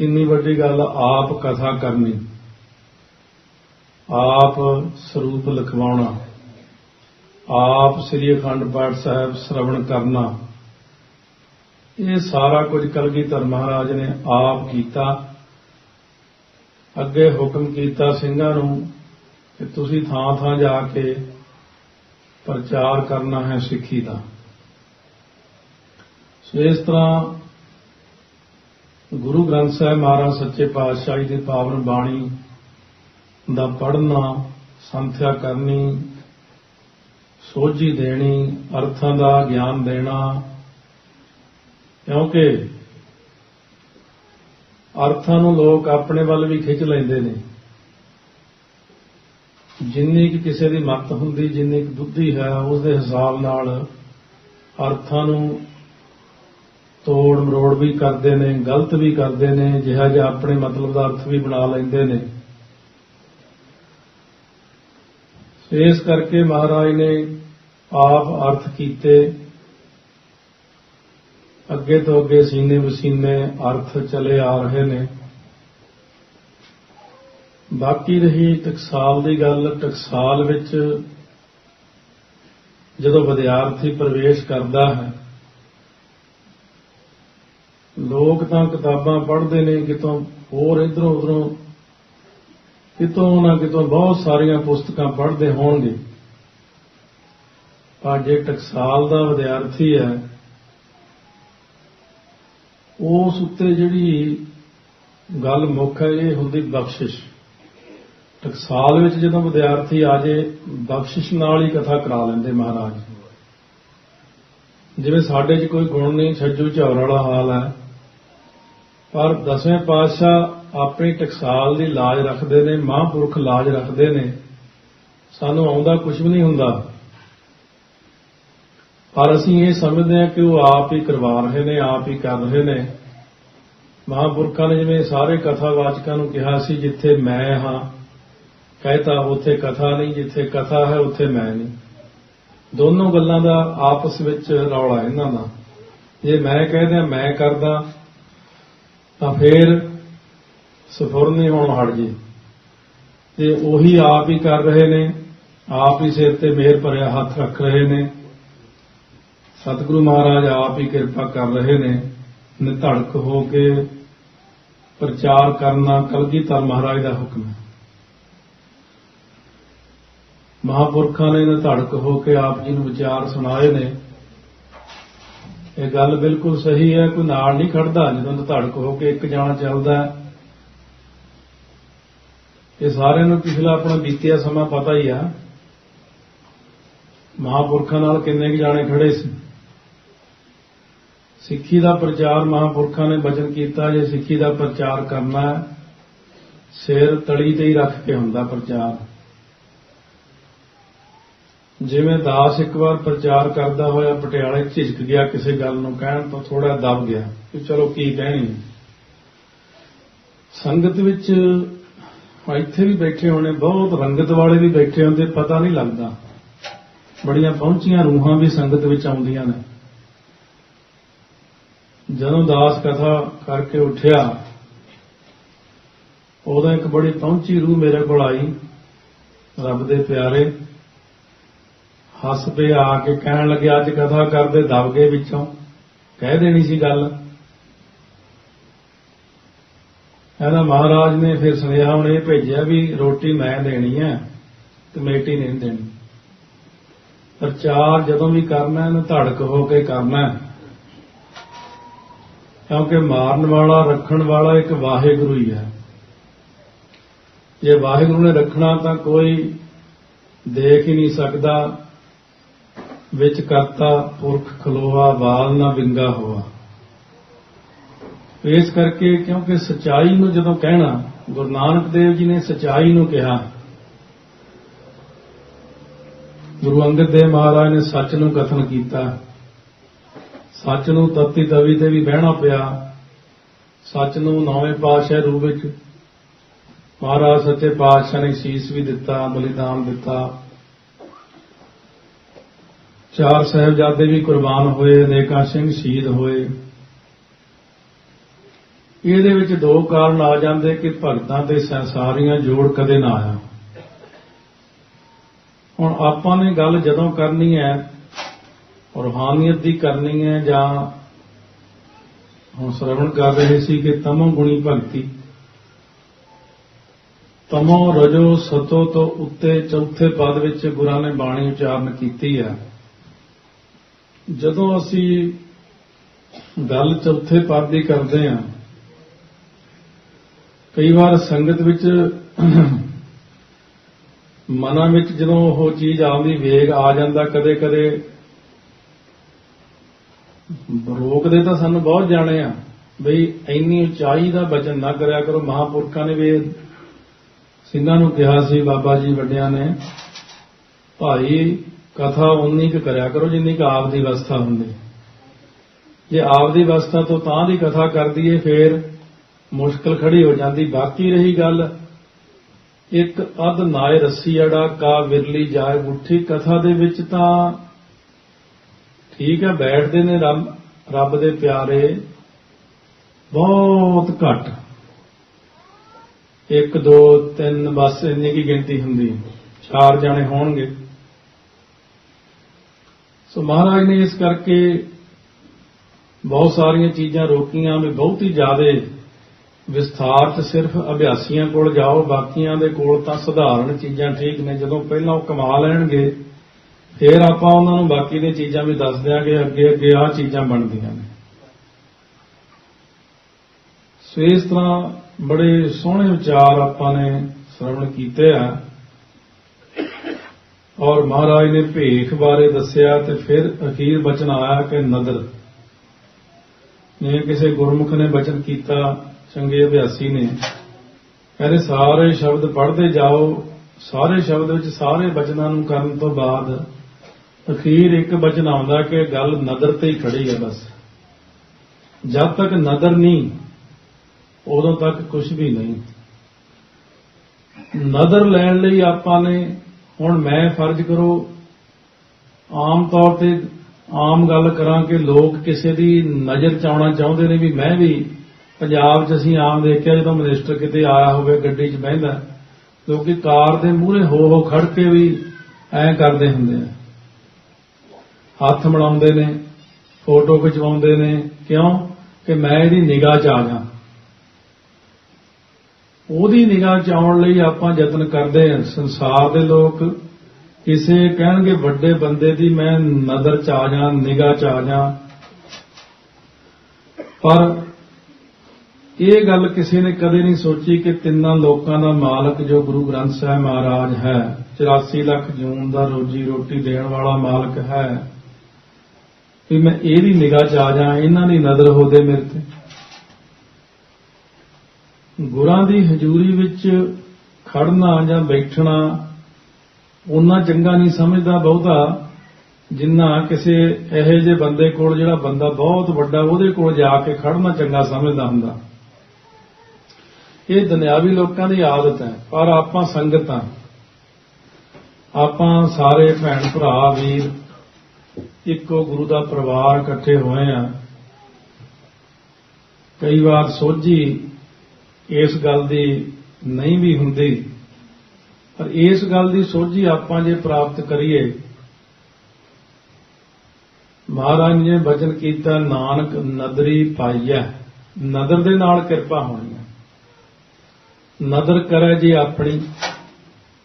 ਕਿੰਨੀ ਵੱਡੀ ਗੱਲ ਆਪ ਕਥਾ ਕਰਨੀ। ਆਪ ਸਰੂਪ ਲਿਖਵਾਉਣਾ। ਆਪ ਸ੍ਰੀ ਅਖੰਡ ਪਾਠ ਸਾਹਿਬ ਸ਼ਰਵਣ ਕਰਨਾ। ਇਹ ਸਾਰਾ ਕੁਝ ਕਲਗੀਧਰ ਮਹਾਰਾਜ ਨੇ ਆਪ ਕੀਤਾ। ਅੱਗੇ ਹੁਕਮ ਕੀਤਾ ਸਿੰਘਾਂ ਨੂੰ ਕਿ ਤੁਸੀਂ ਥਾਂ ਥਾਂ ਜਾ ਕੇ ਪ੍ਰਚਾਰ ਕਰਨਾ ਹੈ ਸਿੱਖੀ ਦਾ। ਸੋ ਇਸ ਤਰ੍ਹਾਂ ਗੁਰੂ ਗ੍ਰੰਥ ਸਾਹਿਬ ਮਹਾਰਾਜ ਸੱਚੇ ਪਾਤਸ਼ਾਹ ਜੀ ਦੀ ਪਾਵਨ ਬਾਣੀ ਦਾ ਪੜ੍ਹਨਾ, ਸੰਥਿਆ ਕਰਨੀ, ਸੋਝੀ ਦੇਣੀ, ਅਰਥਾਂ ਦਾ ਗਿਆਨ ਦੇਣਾ, ਕਿਉਂਕਿ ਅਰਥਾਂ ਨੂੰ ਲੋਕ ਆਪਣੇ ਵੱਲ ਵੀ ਖਿੱਚ ਲੈਂਦੇ ਨੇ। ਜਿੰਨੀ ਕਿ ਕਿਸੇ ਦੀ ਮੱਤ ਹੁੰਦੀ, ਜਿੰਨੀ ਕਿ ਬੁੱਧੀ ਹੈ ਉਸ ਦੇ ਹਿਸਾਬ ਨਾਲ ਅਰਥਾਂ ਨੂੰ ਤੋੜ ਮਰੋੜ ਵੀ ਕਰਦੇ ਨੇ, ਗਲਤ ਵੀ ਕਰਦੇ ਨੇ, ਜਿਹਾ ਜਿਹਾ ਆਪਣੇ ਮਤਲਬ ਦਾ ਅਰਥ ਵੀ ਬਣਾ ਲੈਂਦੇ ਨੇ। ਇਸ ਕਰਕੇ ਮਹਾਰਾਜ ਨੇ ਆਪ ਅਰਥ ਕੀਤੇ। ਅੱਗੇ ਤੋਂ ਅੱਗੇ ਸੀਨੇ ਵਸੀਨੇ ਅਰਥ ਚਲੇ ਆ ਰਹੇ ਨੇ। ਬਾਕੀ ਰਹੀ ਟਕਸਾਲ ਦੀ ਗੱਲ। ਟਕਸਾਲ ਵਿੱਚ ਜਦੋਂ ਵਿਦਿਆਰਥੀ ਪ੍ਰਵੇਸ਼ ਕਰਦਾ ਹੈ ਲੋਕ ਤਾਂ ਕਿਤਾਬਾਂ ਪੜ੍ਹਦੇ ਨੇ ਕਿਤੋਂ ਹੋਰ ਇਧਰੋਂ ਉਧਰੋਂ, ਕਿਤੋਂ ਨਾ ਕਿਤੋਂ ਬਹੁਤ ਸਾਰੀਆਂ ਪੁਸਤਕਾਂ ਪੜ੍ਹਦੇ ਹੋਣਗੇ। ਪਰ ਜੇ ਟਕਸਾਲ ਦਾ ਵਿਦਿਆਰਥੀ ਹੈ, ਉਸ ਉੱਤੇ ਜਿਹੜੀ ਗੱਲ ਮੁੱਖ ਹੈ, ਇਹ ਹੁੰਦੀ ਬਖਸ਼ਿਸ਼। ਟਕਸਾਲ ਵਿੱਚ ਜਦੋਂ ਵਿਦਿਆਰਥੀ ਆ ਜੇ, ਬਖਸ਼ਿਸ਼ ਨਾਲ ਹੀ ਕਥਾ ਕਰਾ ਲੈਂਦੇ ਮਹਾਰਾਜ। ਜਿਵੇਂ ਸਾਡੇ 'ਚ ਕੋਈ ਗੁਣ ਨਹੀਂ, ਛੱਜੂ ਝੌਰ ਵਾਲਾ ਹਾਲ ਹੈ। ਪਰ ਦਸਵੇਂ ਪਾਤਸ਼ਾਹ ਆਪਣੀ ਟਕਸਾਲ ਦੀ ਲਾਜ ਰੱਖਦੇ ਨੇ, ਮਹਾਂਪੁਰਖ ਲਾਜ ਰੱਖਦੇ ਨੇ। ਸਾਨੂੰ ਆਉਂਦਾ ਕੁਝ ਵੀ ਨਹੀਂ ਹੁੰਦਾ। ਪਰ ਅਸੀਂ ਇਹ ਸਮਝਦੇ ਹਾਂ ਕਿ ਉਹ ਆਪ ਹੀ ਕਰਵਾ ਰਹੇ ਨੇ, ਆਪ ਹੀ ਕਰ ਰਹੇ ਨੇ। ਮਹਾਂਪੁਰਖਾਂ ਨੇ ਜਿਵੇਂ ਸਾਰੇ ਕਥਾਵਾਚਕਾਂ ਨੂੰ ਕਿਹਾ ਸੀ, ਜਿੱਥੇ ਮੈਂ ਹਾਂ, ਕਹਿਤਾ ਉੱਥੇ ਕਥਾ ਨਹੀਂ, ਜਿੱਥੇ ਕਥਾ ਹੈ, ਉੱਥੇ ਮੈਂ ਨਹੀਂ। ਦੋਨੋਂ ਗੱਲਾਂ ਦਾ ਆਪਸ ਵਿੱਚ ਰੌਲਾ ਇਹਨਾਂ ਦਾ। ਜੇ ਮੈਂ ਕਹਿੰਦਾ ਮੈਂ ਕਰਦਾ ਤਾਂ ਫੇਰ ਸਫੁਰਨੀ ਹੋਣ ਹਟ ਜੇ। ਤੇ ਉਹੀ ਆਪ ਹੀ ਕਰ ਰਹੇ ਨੇ, ਆਪ ਹੀ ਸਿਰ ਤੇ ਮਿਹਰ ਭਰਿਆ ਹੱਥ ਰੱਖ ਰਹੇ ਨੇ। ਸਤਿਗੁਰੂ ਮਹਾਰਾਜ ਆਪ ਹੀ ਕਿਰਪਾ ਕਰ ਰਹੇ ਨੇ, ਨਿਧੜਕ ਹੋ ਕੇ ਪ੍ਰਚਾਰ ਕਰਨਾ ਕਲਗੀਧਰ ਮਹਾਰਾਜ ਦਾ ਹੁਕਮ ਹੈ। ਮਹਾਪੁਰਖਾਂ ਨੇ ਧੜਕ ਹੋ ਕੇ ਆਪ ਜੀ ਨੂੰ ਵਿਚਾਰ ਸੁਣਾਏ ਨੇ। ਇਹ ਗੱਲ ਬਿਲਕੁਲ ਸਹੀ ਹੈ, ਕੋਈ ਨਾਲ ਨਹੀਂ ਖੜਦਾ ਜਦੋਂ ਨਿਧੜਕ ਹੋ ਕੇ ਇੱਕ ਜਾਣਾ ਚੱਲਦਾ ਇਹ ਸਾਰਿਆਂ ਨੂੰ ਪਿਛਲਾ ਆਪਣਾ ਬੀਤਿਆ ਸਮਾਂ ਪਤਾ ਹੀ ਆ। ਮਹਾਪੁਰਖਾਂ ਨਾਲ ਕਿੰਨੇ ਕੁ ਜਾਣੇ ਖੜੇ ਸੀ। ਸਿੱਖੀ ਦਾ ਪ੍ਰਚਾਰ ਮਹਾਪੁਰਖਾਂ ਨੇ ਬਚਨ ਕੀਤਾ, ਜੇ ਸਿੱਖੀ ਦਾ ਪ੍ਰਚਾਰ ਕਰਨਾ ਸਿਰ ਤੜੀ ਤੇ ਹੀ ਰੱਖ ਕੇ ਹੁੰਦਾ ਪ੍ਰਚਾਰ। ਜਿਵੇਂ ਦਾਸ ਇੱਕ ਵਾਰ ਪ੍ਰਚਾਰ ਕਰਦਾ ਹੋਇਆ ਪਟਿਆਲੇ ਝਿਜਕ ਗਿਆ ਕਿਸੇ ਗੱਲ ਨੂੰ ਕਹਿਣ ਤੋਂ ਥੋੜਾ ਦਬ ਗਿਆ ਕਿ ਚਲੋ ਕੀ ਕਹਿਣੀ ਸੰਗਤ ਵਿੱਚ ਇੱਥੇ ਵੀ ਬੈਠੇ ਹੋਣੇ, ਬਹੁਤ ਰੰਗਤ ਵਾਲੇ ਵੀ ਬੈਠੇ ਹੁੰਦੇ, ਪਤਾ ਨਹੀਂ ਲੱਗਦਾ। ਬੜੀਆਂ ਪਹੁੰਚੀਆਂ ਰੂਹਾਂ ਵੀ ਸੰਗਤ ਵਿੱਚ ਆਉਂਦੀਆਂ ਨੇ। ਜਦੋਂ ਦਾਸ ਕਥਾ ਕਰਕੇ ਉੱਠਿਆ, ਉਦੋਂ ਇੱਕ ਬੜੀ ਪਹੁੰਚੀ ਰੂਹ ਮੇਰੇ ਕੋਲ ਆਈ, ਰੱਬ ਦੇ ਪਿਆਰੇ। ਹੱਸ ਪਏ ਆ ਕੇ ਕਹਿਣ ਲੱਗੇ, ਅੱਜ ਕਥਾ ਕਰਦੇ ਦਬ ਗਏ ਵਿੱਚੋਂ। ਕਹਿ ਦੇਣੀ ਸੀ ਗੱਲ। ਕਹਿੰਦਾ, ਮਹਾਰਾਜ ਨੇ ਫਿਰ ਸੁਨੇਹਾ ਹੁਣ ਇਹ ਭੇਜਿਆ ਵੀ ਰੋਟੀ ਮੈਂ ਦੇਣੀ ਹੈ ਕਮੇਟੀ ਨਹੀਂ ਦੇਣੀ। ਪ੍ਰਚਾਰ ਜਦੋਂ ਵੀ ਕਰਨਾ ਹੈ ਧੜਕ ਹੋ ਕੇ ਕਰਨਾ ਕਿਉਂਕਿ ਮਾਰਨ ਵਾਲਾ, ਰੱਖਣ ਵਾਲਾ ਇੱਕ ਵਾਹਿਗੁਰੂ ਹੀ ਹੈ। ਜੇ ਵਾਹਿਗੁਰੂ ਨੇ ਰੱਖਣਾ ਤਾਂ ਕੋਈ ਦੇਖ ਹੀ ਨਹੀਂ ਸਕਦਾ। ਵਿੱਚ ਕਰਤਾ ਪੁਰਖ ਖਲੋਆ ਵਾਲ ਨਾ ਵਿੰਗਾ ਹੋਆ। ਇਸ ਕਰਕੇ ਕਿਉਂਕਿ ਸਚਾਈ ਨੂੰ ਜਦੋਂ ਕਹਿਣਾ, ਗੁਰੂ ਨਾਨਕ ਦੇਵ ਜੀ ਨੇ ਸਚਾਈ ਨੂੰ ਕਿਹਾ। ਗੁਰੂ ਅੰਗਦ ਦੇਵ ਮਹਾਰਾਜ ਨੇ ਸੱਚ ਨੂੰ ਕਥਨ ਕੀਤਾ। ਸੱਚ ਨੂੰ ਤਤੀ ਤਵੀ ਤੇ ਵੀ ਬਹਿਣਾ ਪਿਆ। ਸੱਚ ਨੂੰ ਨੌਵੇਂ ਪਾਤਸ਼ਾਹ ਰੂਪ ਵਿੱਚ ਮਹਾਰਾਜ ਸੱਚੇ ਪਾਤਸ਼ਾਹ ਨੇ ਸੀਸ ਵੀ ਦਿੱਤਾ ਬਲੀਦਾਨ ਦਿੱਤਾ। ਚਾਰ ਸਹਿਬਜ਼ਾਦੇ ਵੀ ਕੁਰਬਾਨ ਹੋਏ, ਅਨੇਕਾਂ ਸਿੰਘ ਸ਼ਹੀਦ ਹੋਏ। ਇਹਦੇ ਵਿੱਚ ਦੋ ਕਾਰਨ ਆ ਜਾਂਦੇ ਕਿ ਭਗਤਾਂ ਤੇ ਸੰਸਾਰੀਆਂ ਜੋੜ ਕਦੇ ਨਾ ਆਇਆ। ਹੁਣ ਆਪਾਂ ਨੇ ਗੱਲ ਜਦੋਂ ਕਰਨੀ ਹੈ, ਰੂਹਾਨੀਅਤ ਦੀ ਕਰਨੀ ਹੈ, ਜਾਂ ਹੁਣ ਸ਼ਰਵਣ ਕਰ ਰਹੇ ਸੀ ਕਿ ਤਮੋ ਗੁਣੀ ਭਗਤੀ। ਤਮੋ ਰਜੋ ਸਤੋ ਤੋਂ ਉੱਤੇ ਚੌਥੇ ਪਦ ਵਿੱਚ ਗੁਰਾਂ ਨੇ ਬਾਣੀ ਉਚਾਰਨ ਕੀਤੀ ਹੈ। ਜਦੋਂ ਅਸੀਂ ਗੱਲ ਚੌਥੇ ਪਦ ਦੀ ਕਰਦੇ ਹਾਂ, ਕਈ ਵਾਰ ਸੰਗਤ ਵਿੱਚ ਮਨਾਂ ਵਿੱਚ ਜਦੋਂ ਉਹ ਚੀਜ਼ ਆਉਂਦੀ, ਵੇਗ ਆ ਜਾਂਦਾ ਕਦੇ ਕਦੇ ਰੋਕਦੇ ਤਾਂ ਸਾਨੂੰ ਬਹੁਤ ਜਾਣੇ ਆ, ਬਈ ਇੰਨੀ ਉਚਾਈ ਦਾ ਬਚਨ ਨਾ ਕਰਿਆ ਕਰੋ, ਮਹਾਪੁਰਖਾਂ ਨੇ ਵੀ ਸਿੰਘਾਂ ਨੂੰ ਕਿਹਾ ਸੀ, ਬਾਬਾ ਜੀ ਵੱਡਿਆਂ ਨੇ, ਭਾਈ ਕਥਾ ਉਨੀ ਕੁ ਕਰਿਆ ਕਰੋ, ਜਿੰਨੀ ਕੁ ਆਪ ਦੀ ਅਵਸਥਾ ਹੁੰਦੀ। ਜੇ ਆਪ ਦੀ ਅਵਸਥਾ ਤੋਂ ਤਾਂ ਦੀ ਕਥਾ ਕਰਦੀ ਦਈਏ ਫੇਰ ਮੁਸ਼ਕਲ ਖੜੀ ਹੋ ਜਾਂਦੀ। ਬਾਕੀ ਰਹੀ ਗੱਲ, ਇੱਕ ਅਧ ਨਾਏ ਰੱਸੀ ਅੜਾ ਕਾ ਵਿਰਲੀ ਜਾਏ ਮੁੱਠੀ ਕਥਾ ਦੇ ਵਿੱਚ ਤਾਂ ਠੀਕ ਹੈ, ਬੈਠਦੇ ਨੇ ਰੱਬ ਰੱਬ ਦੇ ਪਿਆਰੇ। ਬਹੁਤ ਘੱਟ। 1 2 3 ਬਸ ਇੰਨੀ ਕੀ ਗਿਣਤੀ ਹੁੰਦੀ। ਚਾਰ ਜਾਣੇ ਹੋਣਗੇ। ਸੋ ਮਹਾਰਾਜ ਨੇ ਇਸ ਕਰਕੇ ਬਹੁਤ ਸਾਰੀਆਂ ਚੀਜ਼ਾਂ ਰੋਕੀਆਂ ਵੀ ਬਹੁਤ ਹੀ ਜ਼ਿਆਦੇ ਵਿਸਥਾਰ ਚ ਸਿਰਫ ਅਭਿਆਸੀਆਂ ਕੋਲ ਜਾਓ, ਬਾਕੀਆਂ ਦੇ ਕੋਲ ਤਾਂ ਸਧਾਰਨ ਚੀਜ਼ਾਂ ਠੀਕ ਨੇ। ਜਦੋਂ ਪਹਿਲਾਂ ਉਹ ਕਮਾ ਲੈਣਗੇ, ਫਿਰ ਆਪਾਂ ਉਹਨਾਂ ਨੂੰ ਬਾਕੀ ਦੀਆਂ ਚੀਜ਼ਾਂ ਵੀ ਦੱਸ ਦਿਆਂਗੇ, ਅੱਗੇ ਅੱਗੇ ਆਹ ਚੀਜ਼ਾਂ ਬਣਦੀਆਂ ਨੇ। ਸੋ ਇਸ ਤਰ੍ਹਾਂ ਬੜੇ ਸੋਹਣੇ ਵਿਚਾਰ ਆਪਾਂ ਨੇ ਸ਼ਰਵਣ ਕੀਤੇ ਆ। ਔਰ ਮਹਾਰਾਜ ਨੇ ਭੇਖ ਬਾਰੇ ਦੱਸਿਆ ਤੇ ਫਿਰ ਅਖੀਰ ਬਚਨ ਆਇਆ ਕਿ ਨਦਰ। ਨੇ ਕਿਸੇ ਗੁਰਮੁਖ ਨੇ ਬਚਨ ਕੀਤਾ, ਚੰਗੇ ਅਭਿਆਸੀ ਨੇ। ਕਹਿੰਦੇ, ਸਾਰੇ ਸ਼ਬਦ ਪੜ੍ਹਦੇ ਜਾਓ। ਸਾਰੇ ਸ਼ਬਦ ਵਿੱਚ ਸਾਰੇ ਬਚਨਾਂ ਨੂੰ ਕਰਨ ਤੋਂ ਬਾਅਦ ਅਖੀਰ ਇੱਕ ਬਚਨ ਆਉਂਦਾ ਕਿ ਗੱਲ ਨਦਰ ਤੇ ਹੀ ਖੜੀ ਹੈ ਬਸ। ਜਦ ਤੱਕ ਨਦਰ ਨਹੀਂ, ਉਦੋਂ ਤੱਕ ਕੁਝ ਵੀ ਨਹੀਂ। ਨਦਰ ਲੈਣ ਲਈ ਆਪਾਂ ਨੇ ਹੁਣ ਮੈਂ ਫਰਜ਼ ਕਰੋ, ਆਮ ਤੌਰ ਤੇ ਆਮ ਗੱਲ ਕਰਾਂ ਕਿ ਲੋਕ ਕਿਸੇ ਦੀ ਨਜ਼ਰ ਚ ਆਉਣਾ ਚਾਹੁੰਦੇ ਨੇ ਵੀ ਮੈਂ ਵੀ ਪੰਜਾਬ 'ਚ ਅਸੀਂ ਆਮ ਦੇਖਿਆ ਜਦੋਂ ਮਿਨਿਸਟਰ ਕਿਤੇ ਆਇਆ ਹੋਵੇ, ਗੱਡੀ 'ਚ ਬਹਿੰਦਾ, ਲੋਕੀ ਕਾਰ ਦੇ ਮੂਹਰੇ ਹੋ ਹੋ ਖੜ ਕੇ ਵੀ ਐਂ ਕਰਦੇ ਹੁੰਦੇ ਆ। ਹੱਥ ਮਿਲਾਉਂਦੇ ਨੇ, ਫੋਟੋ ਖਿਚਵਾਉਂਦੇ ਨੇ, ਕਿਉਂ? ਕਿ ਮੈਂ ਇਹਦੀ ਨਿਗਾਹ 'ਚ ਆ ਜਾ ਉਹਦੀ ਨਿਗਾਹ 'ਚ ਆਉਣ ਲਈ ਆਪਾਂ ਯਤਨ ਕਰਦੇ ਹਾਂ। ਸੰਸਾਰ ਦੇ ਲੋਕ ਕਿਸੇ ਕਹਿਣਗੇ, ਵੱਡੇ ਬੰਦੇ ਦੀ ਮੈਂ ਨਜ਼ਰ 'ਚ ਆ ਜਾ, ਨਿਗਾਹ 'ਚ ਆ ਜਾ। ਪਰ ਇਹ ਗੱਲ ਕਿਸੇ ਨੇ ਕਦੇ ਨਹੀਂ ਸੋਚੀ ਕਿ ਤਿੰਨਾਂ ਲੋਕਾਂ ਦਾ ਮਾਲਕ ਜੋ ਗੁਰੂ ਗ੍ਰੰਥ ਸਾਹਿਬ ਮਹਾਰਾਜ ਹੈ 84 ਲੱਖ ਜੂਨ ਦਾ ਰੋਜੀ ਰੋਟੀ ਦੇਣ ਵਾਲਾ ਮਾਲਕ ਹੈ, ਵੀ ਮੈਂ ਇਹਦੀ ਨਿਗਾਹ 'ਚ ਆ ਜਾ, ਇਹਨਾਂ ਦੀ ਨਜ਼ਰ ਹੋਦੇ ਮੇਰੇ ਤੇ। ਗੁਰਾਂ ਦੀ ਹਜ਼ੂਰੀ ਵਿੱਚ ਖੜਨਾ ਜਾਂ ਬੈਠਣਾ ਉਹਨਾਂ ਚੰਗਾ ਨਹੀਂ ਸਮਝਦਾ ਬਹੁਤਾ, ਜਿੰਨਾ ਕਿਸੇ ਇਹੋ ਜਿਹੇ ਬੰਦੇ ਕੋਲ ਜਿਹੜਾ ਬੰਦਾ ਬਹੁਤ ਵੱਡਾ, ਉਹਦੇ ਕੋਲ ਜਾ ਕੇ ਖੜਨਾ ਚੰਗਾ ਸਮਝਦਾ ਹੁੰਦਾ। ਇਹ ਦੁਨਿਆਵੀ ਲੋਕਾਂ ਦੀ ਆਦਤ ਹੈ, ਪਰ ਆਪਾਂ ਸੰਗਤ ਆ ਆਪਾਂ ਸਾਰੇ ਭੈਣ ਭਰਾ, ਵੀਰ, ਇੱਕੋ ਗੁਰੂ ਦਾ ਪਰਿਵਾਰ ਇਕੱਠੇ ਹੋਏ ਆ ਕਈ ਵਾਰ ਸੋਝੀ ਇਸ ਗੱਲ ਦੀ ਨਹੀਂ ਵੀ ਹੁੰਦੀ, ਪਰ ਇਸ ਗੱਲ ਦੀ ਸੋਝੀ ਆਪਾਂ ਜੇ ਪ੍ਰਾਪਤ ਕਰੀਏ, ਮਹਾਰਾਜ ਨੇ ਬਚਨ ਕੀਤਾ, ਨਾਨਕ ਨਦਰੀ ਪਾਈਐ। ਨਦਰ ਦੇ ਨਾਲ ਕਿਰਪਾ ਹੋਣੀ ਹੈ। ਨਦਰ ਕਰੇ ਜੇ ਆਪਣੀ।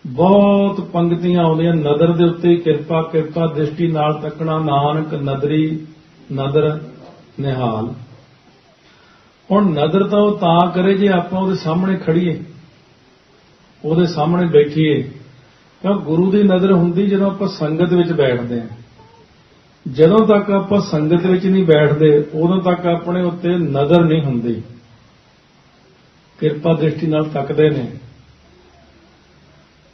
ਬਹੁਤ ਪੰਕਤੀਆਂ ਆਉਂਦੀਆਂ, ਨਦਰ ਦੇ ਉੱਤੇ ਕਿਰਪਾ ਕਿਰਪਾ, ਦ੍ਰਿਸ਼ਟੀ ਨਾਲ ਤੱਕਣਾ, ਨਾਨਕ ਨਦਰੀ, ਨਦਰ ਨਿਹਾਲ। ਹੁਣ ਨਜ਼ਰ ਤਾਂ ਉਹ ਤਾਂ ਕਰੇ ਜੇ ਆਪਾਂ ਉਹਦੇ ਸਾਹਮਣੇ ਖੜੀਏ, ਉਹਦੇ ਸਾਹਮਣੇ ਬੈਠੀਏ। ਤਾਂ ਗੁਰੂ ਦੀ ਨਜ਼ਰ ਹੁੰਦੀ ਜਦੋਂ ਆਪਾਂ ਸੰਗਤ ਵਿੱਚ ਬੈਠਦੇ ਹਾਂ। ਜਦੋਂ ਤੱਕ ਆਪਾਂ ਸੰਗਤ ਵਿੱਚ ਨਹੀਂ ਬੈਠਦੇ, ਉਦੋਂ ਤੱਕ ਆਪਣੇ ਉੱਤੇ ਨਜ਼ਰ ਨਹੀਂ ਹੁੰਦੀ। ਕਿਰਪਾ ਦ੍ਰਿਸ਼ਟੀ ਨਾਲ ਤੱਕਦੇ ਨੇ।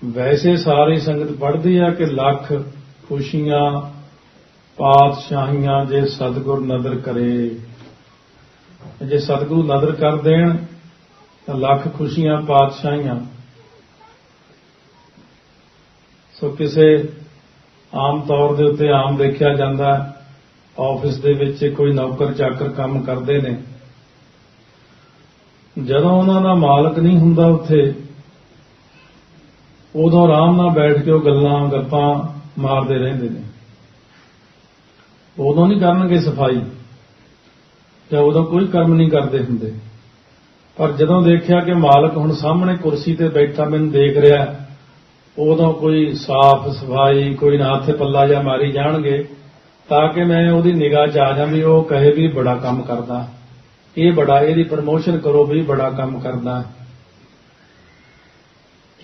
ਵੈਸੇ ਸਾਰੀ ਸੰਗਤ ਪੜ੍ਹਦੀ ਆ ਕਿ ਲੱਖ ਖੁਸ਼ੀਆਂ, ਪਾਤਸ਼ਾਹੀਆਂ ਜੇ ਸਤਿਗੁਰ ਨਜ਼ਰ ਕਰੇ। ਜੇ ਸਤਿਗੁਰੂ ਨਜ਼ਰ ਕਰ ਦੇਣ, ਤਾਂ ਲੱਖ ਖੁਸ਼ੀਆਂ, ਪਾਤਸ਼ਾਹੀਆਂ। ਸੋ ਕਿਸੇ ਆਮ ਤੌਰ ਦੇ ਉੱਤੇ ਆਮ ਦੇਖਿਆ ਜਾਂਦਾ ਆਫਿਸ ਦੇ ਵਿੱਚ ਕੋਈ ਨੌਕਰ ਚਾਕਰ ਕੰਮ ਕਰਦੇ ਨੇ। ਜਦੋਂ ਉਹਨਾਂ ਦਾ ਮਾਲਕ ਨਹੀਂ ਹੁੰਦਾ ਉੱਥੇ, ਉਦੋਂ ਆਰਾਮ ਨਾਲ ਬੈਠ ਕੇ ਉਹ ਗੱਲਾਂ, ਗੱਪਾਂ ਮਾਰਦੇ ਰਹਿੰਦੇ ਨੇ। ਉਦੋਂ ਨਹੀਂ ਕਰਨਗੇ ਸਫ਼ਾਈ। ਜਾਂ ਉਦੋਂ ਕੋਈ ਕਰਮ ਨਹੀਂ ਕਰਦੇ ਹੁੰਦੇ। ਪਰ ਜਦੋਂ ਦੇਖਿਆ ਕਿ ਮਾਲਕ ਹੁਣ ਸਾਹਮਣੇ ਕੁਰਸੀ ਤੇ ਬੈਠਾ, ਮੈਨੂੰ ਦੇਖ ਰਿਹਾ, ਉਦੋਂ ਕੋਈ ਸਾਫ਼ ਸਫ਼ਾਈ, ਕੋਈ ਨਾ ਹੱਥੇ ਪੱਲਾ ਜਾਂ ਮਾਰੀ ਜਾਣਗੇ, ਤਾਂ ਕਿ ਮੈਂ ਉਹਦੀ ਨਿਗਾਹ 'ਚ ਆ ਜਾਂ ਵੀ ਉਹ ਕਹੇ ਵੀ ਬੜਾ ਕੰਮ ਕਰਦਾ। ਇਹ ਬੜਾ, ਇਹਦੀ ਪ੍ਰਮੋਸ਼ਨ ਕਰੋ ਵੀ ਬੜਾ ਕੰਮ ਕਰਦਾ।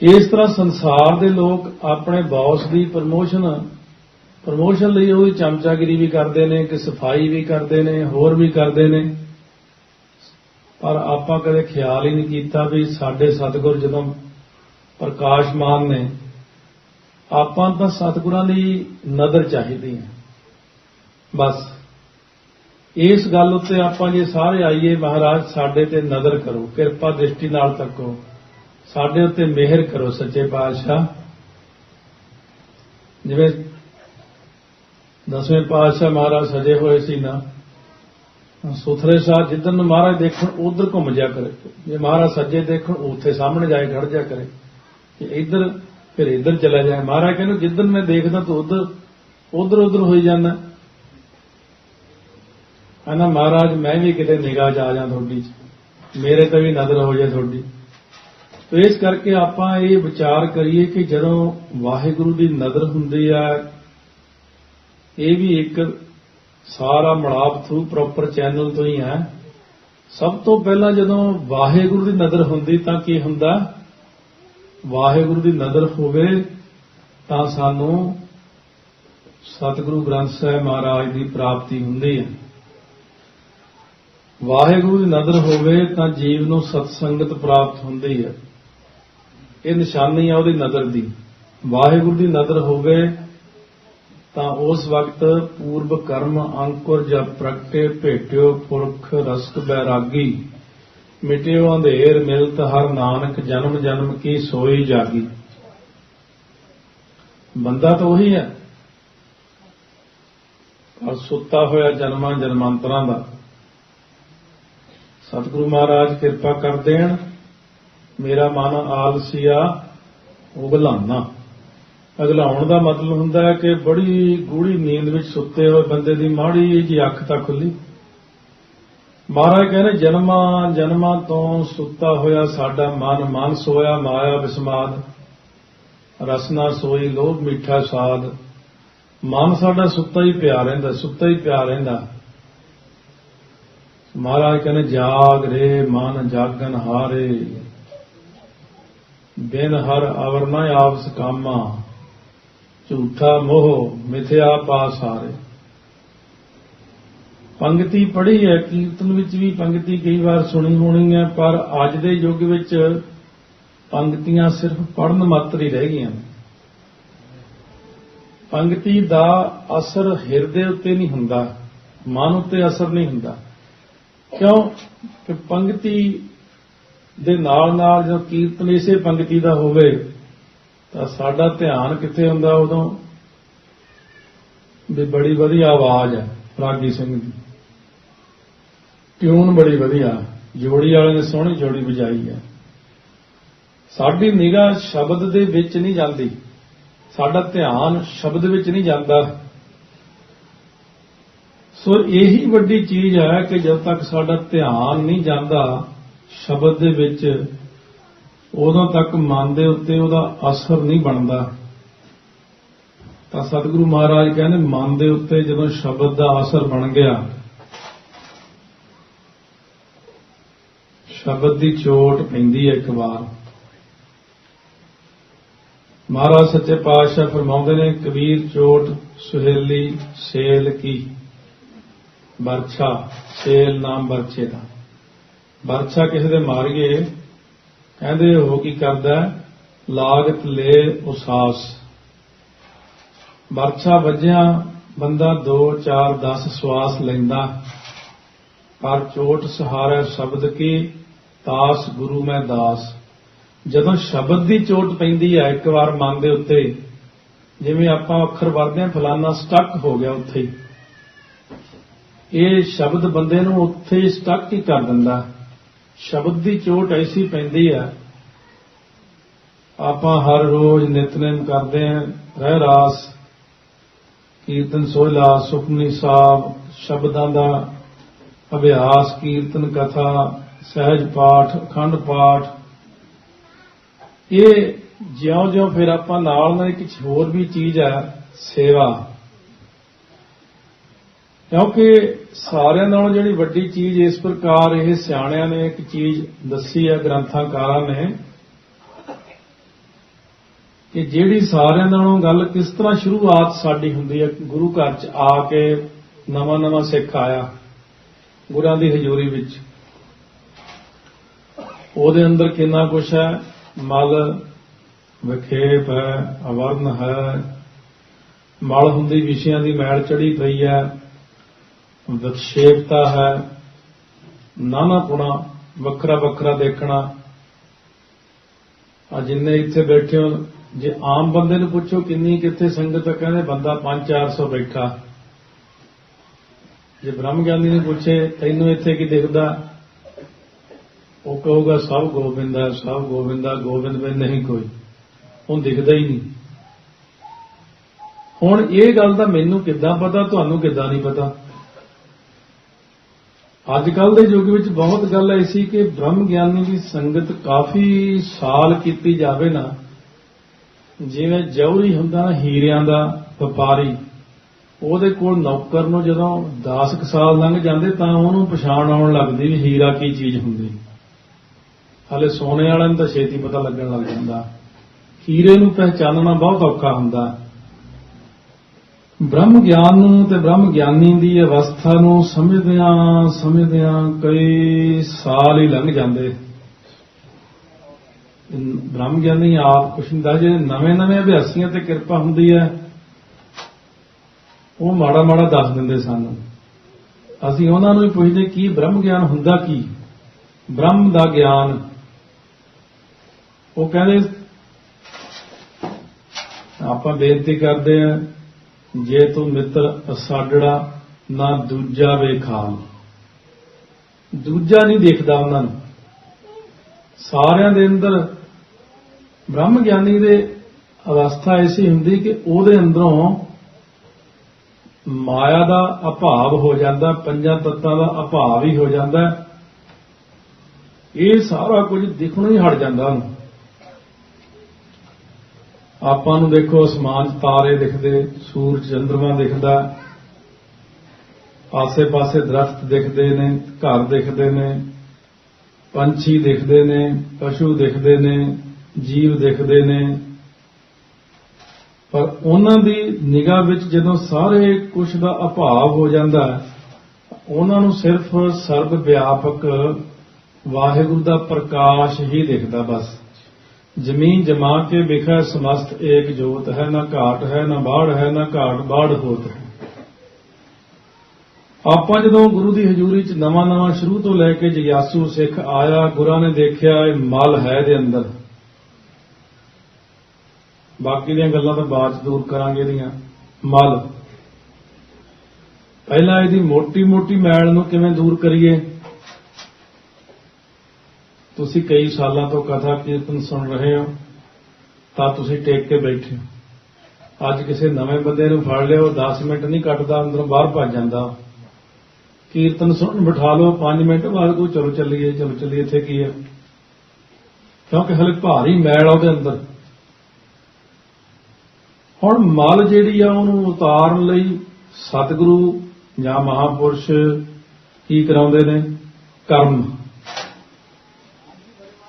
ਇਸ ਤਰ੍ਹਾਂ ਸੰਸਾਰ ਦੇ ਲੋਕ ਆਪਣੇ ਬੌਸ ਦੀ ਪ੍ਰਮੋਸ਼ਨ ਪ੍ਰਮੋਸ਼ਨ ਲਈ ਉਹਦੀ ਚਮਚਾਗਿਰੀ ਵੀ ਕਰਦੇ ਨੇ, ਕਿ ਸਫ਼ਾਈ ਵੀ ਕਰਦੇ ਨੇ, ਹੋਰ ਵੀ ਕਰਦੇ ਨੇ। ਪਰ ਆਪਾਂ ਕਦੇ ਖਿਆਲ ਹੀ ਨਹੀਂ ਕੀਤਾ ਵੀ ਸਾਡੇ ਸਤਿਗੁਰ ਜਦੋਂ ਪ੍ਰਕਾਸ਼ਮਾਨ ਨੇ, ਆਪਾਂ ਤਾਂ ਸਤਿਗੁਰਾਂ ਦੀ ਨਜ਼ਰ ਚਾਹੀਦੀ ਹੈ। ਬਸ, ਇਸ ਗੱਲ ਉੱਤੇ ਆਪਾਂ ਜੇ ਸਾਰੇ ਆਈਏ, ਮਹਾਰਾਜ, ਸਾਡੇ ਤੇ ਨਜ਼ਰ ਕਰੋ, ਕਿਰਪਾ ਦ੍ਰਿਸ਼ਟੀ ਨਾਲ ਤੱਕੋ, ਸਾਡੇ ਉੱਤੇ ਮਿਹਰ ਕਰੋ ਸੱਚੇ ਪਾਤਸ਼ਾਹ। ਜਿਵੇਂ ਦਸਵੇਂ ਪਾਤਸ਼ਾਹ ਮਹਾਰਾਜ ਸਜੇ ਹੋਏ ਸੀ ਨਾ ਸੁਥਰੇ ਸਾਹ ਜਿੱਧਰ ਨੂੰ ਮਹਾਰਾਜ ਦੇਖਣ ਉਧਰ ਘੁੰਮ ਜਾ ਕਰੇ, ਜੇ ਮਹਾਰਾਜ ਸੱਜੇ ਦੇਖਣ ਉੱਥੇ ਸਾਹਮਣੇ ਜਾਏ ਖੜ ਜਾ ਕਰੇ ਕਿ ਇੱਧਰ ਫਿਰ ਇੱਧਰ ਚਲਾ ਜਾਏ। ਮਹਾਰਾਜ ਕਹਿੰਦੇ ਜਿੱਧਰ ਮੈਂ ਦੇਖਦਾ ਤੂੰ ਉਧਰ ਉਧਰ ਉਧਰ ਹੋਈ ਜਾਂਦਾ। ਆਨਾ ਮਹਾਰਾਜ, ਮੈਂ ਵੀ ਕਿਤੇ ਨਿਗਾਹ ਚ ਆ ਜਾ ਤੁਹਾਡੀ ਮੇਰੇ ਤੇ ਵੀ ਨਜ਼ਰ ਹੋ ਜਾਏ ਤੁਹਾਡੀ। ਤੋ ਇਸ ਕਰਕੇ ਆਪਾਂ ਇਹ ਵਿਚਾਰ ਕਰੀਏ ਕਿ ਜਦੋਂ ਵਾਹਿਗੁਰੂ ਦੀ ਨਜ਼ਰ ਹੁੰਦੀ ਆ ਇਹ ਵੀ ਇੱਕ ਸਾਰਾ ਮੜਾਪ ਥਰੂ ਪ੍ਰੋਪਰ ਚੈਨਲ ਤੋਂ ਹੀ ਹੈ। ਸਭ ਤੋਂ ਪਹਿਲਾਂ ਜਦੋਂ ਵਾਹਿਗੁਰੂ ਦੀ ਨਜ਼ਰ ਹੁੰਦੀ ਤਾਂ ਕੀ ਹੁੰਦਾ? ਵਾਹਿਗੁਰੂ ਦੀ ਨਜ਼ਰ ਹੋਵੇ ਤਾਂ ਸਾਨੂੰ ਸਤਿਗੁਰੂ ਗ੍ਰੰਥ ਸਾਹਿਬ ਮਹਾਰਾਜ ਦੀ ਪ੍ਰਾਪਤੀ ਹੁੰਦੀ ਹੈ। ਵਾਹਿਗੁਰੂ ਦੀ ਨਜ਼ਰ ਹੋਵੇ ਤਾਂ ਜੀਵ ਨੂੰ ਸਤਸੰਗਤ ਪ੍ਰਾਪਤ ਹੁੰਦੀ ਹੈ। ਇਹ ਨਿਸ਼ਾਨੀ ਹੈ ਉਹਦੀ ਨਜ਼ਰ ਦੀ। ਵਾਹਿਗੁਰੂ ਦੀ ਨਜ਼ਰ ਹੋਵੇ ਤਾਂ ਉਸ ਵਕਤ ਪੂਰਬ ਕਰਮ ਅੰਕੁਰ ਜਬ ਪ੍ਰਗਟੇ ਭੇਟਿਓ ਪੁਰਖ ਰਸਕ ਬੈਰਾਗੀ, ਮਿਟਿਓ ਅੰਧੇਰ ਮਿਲਤ ਹਰ ਨਾਨਕ ਜਨਮ ਜਨਮ ਕੀ ਸੋਈ ਜਾਗੀ। ਬੰਦਾ ਤਾਂ ਉਹੀ ਹੈ। ਪਰ ਸੁੱਤਾ ਹੋਇਆ ਜਨਮਾਂ ਜਨਮਾਂਤਰਾਂ ਦਾ। ਸਤਿਗੁਰੂ ਮਹਾਰਾਜ ਕਿਰਪਾ ਕਰ ਦੇਣ। ਮੇਰਾ ਮਨ ਆਲਸੀਆ ਉਗਲਾਨਾ। ਅਗਲਾਉਣ ਦਾ ਮਤਲਬ ਹੁੰਦਾ ਹੈ ਕਿ ਬੜੀ ਗੂੜੀ ਨੀਂਦ ਵਿੱਚ ਸੁੱਤੇ ਹੋਏ ਬੰਦੇ ਦੀ ਮਾੜੀ ਜੀ ਅੱਖ ਤਾਂ ਖੁੱਲੀ ਮਹਾਰਾਜ ਕਹਿੰਦੇ, ਜਨਮਾਂ ਜਨਮਾਂ ਤੋਂ ਸੁੱਤਾ ਹੋਇਆ ਸਾਡਾ ਮਨ ਮਨ ਸੋਇਆ ਮਾਇਆ ਵਿਸਮਾਦ ਰਸਨਾ ਸੋਈ ਲੋਭ ਮਿੱਠਾ ਸਾਦ। ਮਨ ਸਾਡਾ ਸੁੱਤਾ ਹੀ ਪਿਆ ਰਹਿੰਦਾ, ਸੁੱਤਾ ਹੀ ਪਿਆ ਰਹਿੰਦਾ। ਮਹਾਰਾਜ ਕਹਿੰਦੇ, ਜਾਗ ਰੇ ਮਨ ਜਾਗਨ ਹਾਰੇ। ਬਿਨ ਹਰ ਅਵਰ ਨ ਆਪਸ ਕਾਮਾ। ਝੂਠਾ ਮੋਹ ਮਿਥਿਆ ਪਾ ਸਾਰੇ। ਪੰਕਤੀ ਪੜ੍ਹੀ ਹੈ, ਕੀਰਤਨ ਵਿੱਚ ਵੀ ਪੰਕਤੀ ਕਈ ਵਾਰ ਸੁਣੀ ਹੋਣੀ ਹੈ, ਪਰ ਅੱਜ ਦੇ ਯੁੱਗ ਵਿੱਚ ਪੰਕਤੀਆਂ ਸਿਰਫ ਪੜਨ ਮਾਤਰ ਹੀ ਰਹਿ ਗਈਆਂ ਪੰਕਤੀ ਦਾ ਅਸਰ ਹਿਰਦੇ ਉੱਤੇ ਨਹੀਂ ਹੁੰਦਾ, ਮਨ ਉੱਤੇ ਅਸਰ ਨਹੀਂ ਹੁੰਦਾ। ਕਿਉਂ? ਕਿ ਪੰਕਤੀ ਦੇ ਨਾਲ ਨਾਲ ਜਦੋਂ ਕੀਰਤਨ ਇਸੇ ਪੰਕਤੀ ਦਾ ਹੋਵੇ ਤਾਂ ਸਾਡਾ ਧਿਆਨ ਕਿੱਥੇ ਹੁੰਦਾ ਉਦੋਂ? ਵੀ ਬੜੀ ਵਧੀਆ ਆਵਾਜ਼ ਹੈ, ਰਾਗੀ ਸਿੰਘ ਦੀ। ਟਿਊਨ ਬੜੀ ਵਧੀਆ, ਜੋੜੀ ਵਾਲੇ ਨੇ ਸੋਹਣੀ ਜੋੜੀ ਵਜਾਈ ਹੈ। ਸਾਡੀ ਨਿਗਾਹ ਸ਼ਬਦ ਦੇ ਵਿੱਚ ਨਹੀਂ ਜਾਂਦੀ। ਸਾਡਾ ਧਿਆਨ ਸ਼ਬਦ ਵਿੱਚ ਨਹੀਂ ਜਾਂਦਾ। ਸੋ ਇਹੀ ਵੱਡੀ ਚੀਜ਼ ਹੈ ਕਿ ਜਦ ਤੱਕ ਸਾਡਾ ਧਿਆਨ ਨਹੀਂ ਜਾਂਦਾ, ਸ਼ਬਦ ਦੇ ਵਿੱਚ ਉਦੋਂ ਤੱਕ ਮਨ ਦੇ ਉੱਤੇ ਉਹਦਾ ਅਸਰ ਨਹੀਂ ਬਣਦਾ। ਤਾਂ ਸਤਿਗੁਰੂ ਮਹਾਰਾਜ ਕਹਿੰਦੇ, ਮਨ ਦੇ ਉੱਤੇ ਜਦੋਂ ਸ਼ਬਦ ਦਾ ਅਸਰ ਬਣ ਗਿਆ, ਸ਼ਬਦ ਦੀ ਚੋਟ ਪੈਂਦੀ ਹੈ ਇੱਕ ਵਾਰ। ਮਹਾਰਾਜ ਸੱਚੇ ਪਾਤਸ਼ਾਹ ਫਰਮਾਉਂਦੇ ਨੇ, ਕਬੀਰ ਚੋਟ, ਸੁਹੇਲੀ, ਸੇਲ ਕੀ? ਬਰਛਾ ਸੇਲ ਨਾਮ ਬਰਛੇ ਦਾ। ਬਰਛਾ ਕਿਸੇ ਦੇ ਮਾਰੀਏ ਕਹਿੰਦੇ ਉਹ ਕੀ ਕਰਦਾ ਲਾਗਤ ਲੈ ਉਸਾਸ। ਵਰਛਾ ਵੱਜਿਆ, ਬੰਦਾ 2 4 10 ਸਵਾਸ ਲੈਂਦਾ। ਪਰ ਚੋਟ ਸਹਾਰਾ ਸ਼ਬਦ ਕੀ? ਤਾਸ ਗੁਰੂ ਮੈਂ ਦਾਸ। ਜਦੋਂ ਸ਼ਬਦ ਦੀ ਚੋਟ ਪੈਂਦੀ ਹੈ, ਇੱਕ ਵਾਰ ਮਨ ਦੇ ਉੱਤੇ, ਜਿਵੇਂ ਆਪਾਂ ਅੱਖਰ ਵਰਦੇ ਹਾਂ, ਫਲਾਨਾ ਸਟਕ ਹੋ ਗਿਆ ਉੱਥੇ। ਇਹ ਸ਼ਬਦ ਬੰਦੇ ਨੂੰ ਉੱਥੇ ਹੀ ਸਟਕ ਹੀ ਕਰ ਦਿੰਦਾ। ਸ਼ਬਦ ਦੀ ਚੋਟ ਐਸੀ ਪੈਂਦੀ ਆ, ਆਪਾਂ ਹਰ ਰੋਜ਼ ਨਿਤਨੇਮ ਕਰਦੇ ਆਂ ਰਹਿ ਰਾਸ, ਕੀਰਤਨ ਸੋਹਿਲਾ ਸੁਖਮਨੀ ਸਾਹਿਬ ਸ਼ਬਦਾਂ ਦਾ ਅਭਿਆਸ, ਕੀਰਤਨ ਕਥਾ, ਸਹਿਜ ਪਾਠ, ਅਖੰਡ ਪਾਠ। ਇਹ ਜਿਉਂ-ਜਿਉਂ ਫਿਰ ਆਪਾਂ ਨਾਲ ਨਾਲ ਇੱਕ ਹੋਰ ਵੀ ਚੀਜ਼ ਹੈ ਸੇਵਾ। ਕਿਉਂਕਿ ਸਾਰਿਆਂ ਨਾਲੋਂ ਜਿਹੜੀ ਵੱਡੀ ਚੀਜ਼ ਇਸ ਪ੍ਰਕਾਰ ਇਹ ਸਿਆਣਿਆਂ ਨੇ ਇੱਕ ਚੀਜ਼ ਦੱਸੀ ਹੈ, ਗ੍ਰੰਥਾਕਾਰਾਂ ਨੇ, ਕਿ ਜਿਹੜੀ ਸਾਰਿਆਂ ਨਾਲੋਂ ਗੱਲ ਕਿਸ ਤਰ੍ਹਾਂ ਸ਼ੁਰੂਆਤ ਸਾਡੀ ਹੁੰਦੀ ਹੈ, ਗੁਰੂ ਘਰ ਚ ਆ ਕੇ ਨਵਾਂ ਨਵਾਂ ਸਿੱਖ ਆਇਆ, ਗੁਰਾਂ ਦੀ ਹਜ਼ੂਰੀ ਵਿੱਚ। ਉਹਦੇ ਅੰਦਰ ਕਿੰਨਾ ਕੁਛ ਹੈ? ਮਲ ਵਿਖੇਪ ਹੈ, ਅਵਰਨ ਹੈ। ਮਲ ਹੁੰਦੀ ਵਿਸ਼ਿਆਂ ਦੀ ਮੈਲ ਚੜੀ ਪਈ ਹੈ। ਵਿਖੇਪਤਾ ਹੈ, ਨਾਨਾ ਪੁਣਾ, ਵੱਖਰਾ ਵੱਖਰਾ ਦੇਖਣਾ। ਆ ਜਿੰਨੇ ਇੱਥੇ ਬੈਠੇ ਹੋ ਜੇ ਆਮ ਬੰਦੇ ਨੂੰ ਪੁੱਛੋ ਕਿੰਨੀ ਕਿੱਥੇ ਸੰਗਤ ਕਹਿੰਦੇ ਬੰਦਾ 5-400 ਬੈਠਾ। ਜੇ ਬ੍ਰਹਮ ਗਿਆਨੀ ਨੂੰ ਪੁੱਛੇ, ਤੈਨੂੰ ਇੱਥੇ ਕੀ ਦਿਖਦਾ? ਉਹ ਕਹੂਗਾ, ਸਭ ਗੋਬਿੰਦ ਹੈ, ਸਭ ਗੋਬਿੰਦਾ ਗੋਬਿੰਦ ਵਿੱਚ ਨਹੀਂ ਕੋਈ। ਹੁਣ ਦਿਖਦਾ ਹੀ ਨਹੀਂ। ਹੁਣ ਇਹ ਗੱਲ ਦਾ ਮੈਨੂੰ ਕਿੱਦਾਂ ਪਤਾ, ਤੁਹਾਨੂੰ ਕਿੱਦਾਂ ਨਹੀਂ ਪਤਾ? ਅੱਜ ਕੱਲ ਦੇ ਯੁੱਗ ਵਿੱਚ ਬਹੁਤ ਗੱਲ ਐਸੀ ਕਿ ਬ੍ਰਹਮ ਗਿਆਨੀ ਦੀ ਸੰਗਤ ਕਾਫੀ ਸਾਲ ਕੀਤੀ ਜਾਵੇ ਨਾ, ਜਿਵੇਂ ਜੌਹਰੀ ਹੁੰਦਾ, ਹੀਰਿਆਂ ਦਾ ਵਪਾਰੀ, ਉਹਦੇ ਕੋਲ ਨੌਕਰ ਨੂੰ ਜਦੋਂ 10 ਕੁ ਸਾਲ ਲੰਘ ਜਾਂਦੇ ਤਾਂ ਉਹਨੂੰ ਪਛਾਣ ਆਉਣ ਲੱਗਦੀ ਵੀ ਹੀਰਾ ਕੀ ਚੀਜ਼ ਹੁੰਦੀ। ਹਾਲੇ ਸੋਨੇ ਵਾਲਿਆਂ ਨੂੰ ਤਾਂ ਛੇਤੀ ਪਤਾ ਲੱਗਣ ਲੱਗ ਜਾਂਦਾ। ਹੀਰੇ ਨੂੰ ਪਹਿਚਾਨਣਾ ਬਹੁਤ ਔਖਾ ਹੁੰਦਾ। ਬ੍ਰਹਮ ਗਿਆਨ ਨੂੰ ਤੇ ਬ੍ਰਹਮ ਗਿਆਨੀ ਦੀ ਅਵਸਥਾ ਨੂੰ ਸਮਝਦਿਆਂ ਸਮਝਦਿਆਂ ਕਈ ਸਾਲ ਹੀ ਲੰਘ ਜਾਂਦੇ। ਬ੍ਰਹਮ ਗਿਆਨੀ ਆਪ ਕੁਛ ਹੁੰਦਾ ਜਿਹੜੇ ਨਵੇਂ ਨਵੇਂ ਅਭਿਆਸੀਆਂ ਤੇ ਕਿਰਪਾ ਹੁੰਦੀ ਹੈ, ਉਹ ਮਾੜਾ ਮਾੜਾ ਦੱਸ ਦਿੰਦੇ ਸਾਨੂੰ। ਅਸੀਂ ਉਹਨਾਂ ਨੂੰ ਵੀ ਪੁੱਛਦੇ, ਕੀ ਬ੍ਰਹਮ ਗਿਆਨ ਹੁੰਦਾ ਕੀ? ਬ੍ਰਹਮ ਦਾ ਗਿਆਨ। ਉਹ ਕਹਿੰਦੇ, ਆਪਾਂ ਬੇਨਤੀ ਕਰਦੇ ਆ ਜੇ ਤੂੰ ਮਿੱਤਰ ਅਸਾਡੜਾ, ਨਾ ਦੂਜਾ ਵੇਖਾਨ ਦੂਜਾ ਨਹੀਂ ਦੇਖਦਾ ਉਹਨਾਂ ਨੂੰ। ਸਾਰਿਆਂ ਦੇ ਅੰਦਰ ਬ੍ਰਹਮ ਗਿਆਨੀ ਦੇ ਅਵਸਥਾ ਐਸੀ ਹੁੰਦੀ ਕਿ ਉਹਦੇ ਅੰਦਰੋਂ ਮਾਇਆ ਦਾ ਅਭਾਵ ਹੋ ਜਾਂਦਾ, ਪੰਜਾਂ ਤੱਤਾਂ ਦਾ ਅਭਾਵ ਹੀ ਹੋ ਜਾਂਦਾ। ਇਹ ਸਾਰਾ ਕੁਝ ਦਿਖਣੋਂ ਹੀ ਹਟ ਜਾਂਦਾ ਉਹਨੂੰ। ਆਪਾਂ ਨੂੰ ਦੇਖੋ ਅਸਮਾਨ 'ਚ ਤਾਰੇ ਦਿਖਦੇ, ਸੂਰਜ ਚੰਦਰਮਾ ਦਿਖਦਾ, ਆਸੇ-ਪਾਸੇ ਦਰਖਤ ਦਿਖਦੇ ਨੇ, ਘਰ ਦਿਖਦੇ ਨੇ, ਪੰਛੀ ਦਿਖਦੇ ਨੇ, ਪਸ਼ੂ ਦਿਖਦੇ ਨੇ, ਜੀਵ ਦਿਖਦੇ ਨੇ। ਪਰ ਉਹਨਾਂ ਦੀ ਨਿਗਾਹ ਵਿੱਚ ਜਦੋਂ ਸਾਰੇ ਕੁਝ ਦਾ ਅਭਾਵ ਹੋ ਜਾਂਦਾ ਉਹਨਾਂ ਨੂੰ ਸਿਰਫ ਸਰਬ ਵਿਆਪਕ ਵਾਹਿਗੁਰੂ ਦਾ ਪ੍ਰਕਾਸ਼ ਹੀ ਦਿਖਦਾ ਬਸ। ਜ਼ਮੀਨ ਜਮਾ ਕੇ ਵਿਖੈ ਸਮਸਤ ਏਕ ਜੋਤ ਹੈ, ਨਾ ਘਾਟ ਹੈ, ਨਾ ਬਾੜ ਹੈ, ਨਾ ਘਾਟ ਬਾੜ ਹੋਤ ਹੈ। ਆਪਾਂ ਜਦੋਂ ਗੁਰੂ ਦੀ ਹਜ਼ੂਰੀ 'ਚ ਨਵਾਂ ਨਵਾਂ ਸ਼ੁਰੂ ਤੋਂ ਲੈ ਕੇ ਜਿਆਸੂ ਸਿੱਖ ਆਇਆ, ਗੁਰਾਂ ਨੇ ਦੇਖਿਆ ਇਹ ਮਲ ਹੈ ਦੇ ਅੰਦਰ। ਬਾਕੀ ਦੀਆਂ ਗੱਲਾਂ ਤਾਂ ਬਾਅਦ 'ਚ ਦੂਰ ਕਰਾਂਗੇ ਇਹਦੀਆਂ। ਮਲ। ਪਹਿਲਾਂ ਇਹਦੀ ਮੋਟੀ ਮੋਟੀ ਮੈਲ ਨੂੰ ਕਿਵੇਂ ਦੂਰ ਕਰੀਏ? ਤੁਸੀਂ ਕਈ ਸਾਲਾਂ ਤੋਂ ਕਥਾ ਕੀਰਤਨ ਸੁਣ ਰਹੇ ਹੋ, ਤਾਂ ਤੁਸੀਂ ਟੇਕ ਕੇ ਬੈਠੇ ਹੋ। ਅੱਜ ਕਿਸੇ ਨਵੇਂ ਬੰਦੇ ਨੂੰ ਫੜ ਲਿਓ 10 ਮਿੰਟ ਨਹੀਂ ਕੱਟਦਾ, ਅੰਦਰੋਂ ਬਾਹਰ ਭੱਜ ਜਾਂਦਾ। ਕੀਰਤਨ ਸੁਣਨ ਬਿਠਾ ਲਓ 5 ਮਿੰਟ ਬਾਅਦ ਕੋ ਚਲੋ ਚੱਲੀਏ ਚਲੋ ਚੱਲੀਏ, ਇੱਥੇ ਕੀ ਹੈ? ਕਿਉਂਕਿ ਹਲੇ ਭਾਰੀ ਮੈਲ ਆ ਉਹਦੇ ਅੰਦਰ। ਹੁਣ ਮਲ ਜਿਹੜੀ ਆ, ਉਹਨੂੰ ਉਤਾਰਨ ਲਈ ਸਤਿਗੁਰੂ ਜਾਂ ਮਹਾਪੁਰਸ਼ ਕੀ ਕਰਾਉਂਦੇ ਨੇ? ਕਰਮ।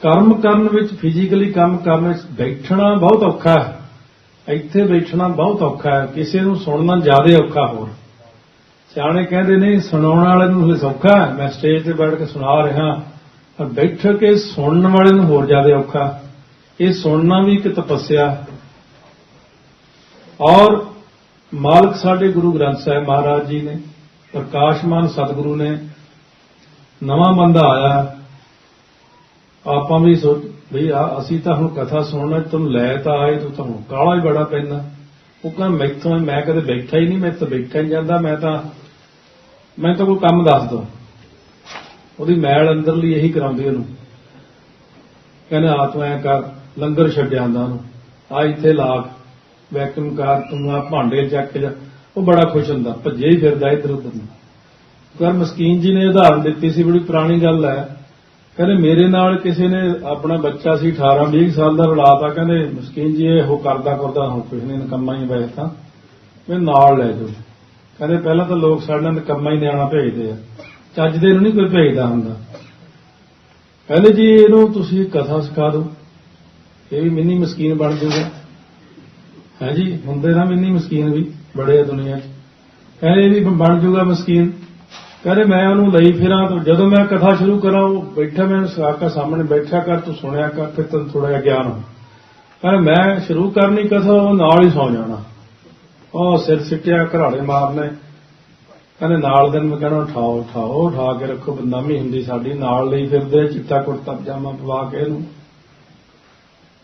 ਕਰਮ ਕਰਨ ਵਿੱਚ ਫਿਜ਼ੀਕਲੀ ਕੰਮ ਕਰਨ ਵਿੱਚ ਬੈਠਣਾ ਬਹੁਤ ਔਖਾ ਹੈ। ਇੱਥੇ ਬੈਠਣਾ ਬਹੁਤ ਔਖਾ ਹੈ। ਕਿਸੇ ਨੂੰ ਸੁਣਨਾ ਜ਼ਿਆਦਾ ਔਖਾ ਹੋਰ। ਸਿਆਣੇ ਕਹਿੰਦੇ ਨੇ, ਸੁਣਾਉਣ ਵਾਲੇ ਨੂੰ ਸੌਖਾ ਹੈ। ਮੈਂ ਸਟੇਜ ਤੇ ਬੈਠ ਕੇ ਸੁਣਾ ਰਿਹਾ। ਪਰ ਬੈਠ ਕੇ ਸੁਣਨ ਵਾਲੇ ਨੂੰ ਹੋਰ ਜ਼ਿਆਦਾ ਔਖਾ। ਇਹ ਸੁਣਨਾ ਵੀ ਇੱਕ ਤਪੱਸਿਆ। ਔਰ ਮਾਲਕ ਸਾਡੇ ਗੁਰੂ ਗ੍ਰੰਥ ਸਾਹਿਬ ਮਹਾਰਾਜ ਜੀ ਨੇ ਪ੍ਰਕਾਸ਼ਮਾਨ ਸਤਿਗੁਰੂ ਨੇ ਨਵਾਂ ਬੰਦਾ ਆਇਆ। ਆਪਾਂ ਵੀ ਸੋਚ ਭਈ ਆ ਅਸੀਂ ਤਾਂ ਹੁਣ ਕਥਾ ਸੁਣਨਾ ਤੈਨੂੰ ਲੈ ਤਾਂ ਆਏ ਤੂੰ ਤੁਹਾਨੂੰ ਕਾਲਾ ਹੀ ਬੜਾ ਪੈਂਦਾ। ਉਹ ਕਹਿੰਦਾ ਮੈਥੋਂ ਮੈਂ ਕਦੇ ਬੈਠਾ ਹੀ ਨਹੀਂ, ਮੈਂ ਤਾਂ ਬੈਠਾ ਹੀ ਜਾਂਦਾ, ਮੈਂ ਤਾਂ ਮੈਂ ਤਾਂ ਕੋਈ ਕੰਮ ਦੱਸ ਦੋ ਉਹਦੀ ਮੈਲ ਅੰਦਰਲੀ ਇਹੀ ਕਰਾਉਂਦੀ ਉਹਨੂੰ। ਕਹਿੰਦੇ ਆ ਤੂੰ ਐ ਕਰ, ਲੰਗਰ ਛੱਡਿਆ ਆਂਦਾ ਉਹਨੂੰ। ਆ ਇੱਥੇ ਲਾ ਵੈਕਮ ਕਰ ਤੂੰ ਆ ਭਾਂਡੇ ਚੱਕ ਜਾ। ਉਹ ਬੜਾ ਖੁਸ਼ ਹੁੰਦਾ, ਭੱਜੇ ਹੀ ਫਿਰਦਾ ਇੱਧਰ ਉੱਧਰ ਨੂੰ। ਪਰ ਮਸਕੀਨ ਜੀ ਨੇ ਉਦਾਹਰਨ ਦਿੱਤੀ ਸੀ, ਬੜੀ ਪੁਰਾਣੀ ਗੱਲ ਹੈ। ਕਹਿੰਦੇ ਮੇਰੇ ਨਾਲ ਕਿਸੇ ਨੇ ਆਪਣਾ ਬੱਚਾ ਸੀ 18 20 ਸਾਲ ਦਾ ਰਲਾਤਾ, ਕਹਿੰਦੇ ਮਸਕੀਨ ਜੀ, ਇਹ ਉਹ ਕਰਦਾ ਕਰਦਾ ਹੁਣ ਕੁਛ ਨਹੀਂ, ਨਕਮਾ ਹੀ ਵੈਸੇ ਤਾਂ। ਮੈਂ ਨਾਲ ਲੈ ਜਾਓ। ਕਹਿੰਦੇ ਪਹਿਲਾਂ ਤਾਂ ਲੋਕ ਸਾਡੇ ਨਾਲ ਨਕਮਾ ਹੀ ਨਿਆਣਾ ਭੇਜਦੇ ਆ। ਚੱਜ ਦੇ ਨੂੰ ਨਹੀਂ ਕੋਈ ਭੇਜਦਾ ਹੁੰਦਾ। ਕਹਿੰਦੇ ਜੀ, ਇਹਨੂੰ ਤੁਸੀਂ ਕਥਾ ਸਿਖਾ ਦਿਓ। ਇਹ ਵੀ ਮਿੰਨੀ ਮਸਕੀਨ ਬਣ ਜਾਊਗਾ ਹੈ ਜੀ, ਹੁੰਦੇ ਨਾ ਮਿੰਨੀ ਮਸਕੀਨ ਵੀ ਬੜੇ ਆ ਦੁਨੀਆ 'ਚ। ਕਹਿੰਦੇ ਇਹ ਵੀ ਬਣ ਜਾਊਗਾ ਮਸਕੀਨ। ਕਹਿੰਦੇ ਮੈਂ ਉਹਨੂੰ ਲਈ ਫਿਰਾਂ ਤਾਂ ਜਦੋਂ ਮੈਂ ਕਥਾ ਸ਼ੁਰੂ ਕਰਾਂ, ਉਹ ਬੈਠਾ ਮੈਨੂੰ ਸਾਕਾ ਸਾਹਮਣੇ ਬੈਠਾ ਕਰ, ਤੂੰ ਸੁਣਿਆ ਕਰ, ਫਿਰ ਤੈਨੂੰ ਥੋੜਾ ਜਿਹਾ ਗਿਆਨ ਹੋ ਕਹਿੰਦੇ ਮੈਂ ਸ਼ੁਰੂ ਕਰਨੀ ਕਥਾ, ਉਹ ਨਾਲ ਹੀ ਸੌ ਜਾਣਾ। ਉਹ ਸਿਰ ਸਿੱਟਿਆ, ਘਰਾੜੇ ਮਾਰਨੇ। ਕਹਿੰਦੇ ਨਾਲ ਦਿਨ ਮੈਂ ਕਹਿਣਾ, ਉਠਾਓ ਉਠਾਓ, ਉਠਾ ਕੇ ਰੱਖੋ ਬਦਨਾਮੀ ਹੁੰਦੀ ਸਾਡੀ, ਨਾਲ ਲਈ ਫਿਰਦੇ, ਚਿੱਟਾ ਕੁੜਤਾ, ਪਜਾਮਾ ਪਵਾ ਕੇ ਇਹਨੂੰ।